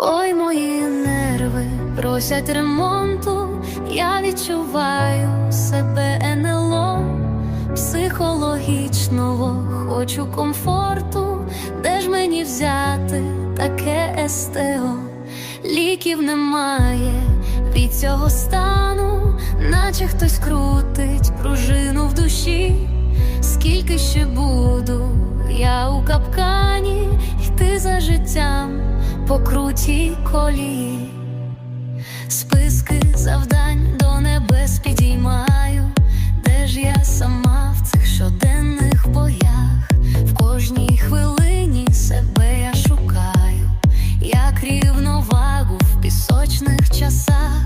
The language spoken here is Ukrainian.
Ой, мої нерви просять ремонту, я відчуваю себе НЛО. Психологічного, хочу комфорту, де ж мені взяти таке СТО? Ліків немає від цього стану, наче хтось крутить пружину в душі. Скільки ще буду я у капкані йти за життям по крутій колії, списки завдань до небес підіймаю, де ж я сама в цих щоденних боях, в кожній хвилині себе я шукаю, як рівновагу в пісочних часах.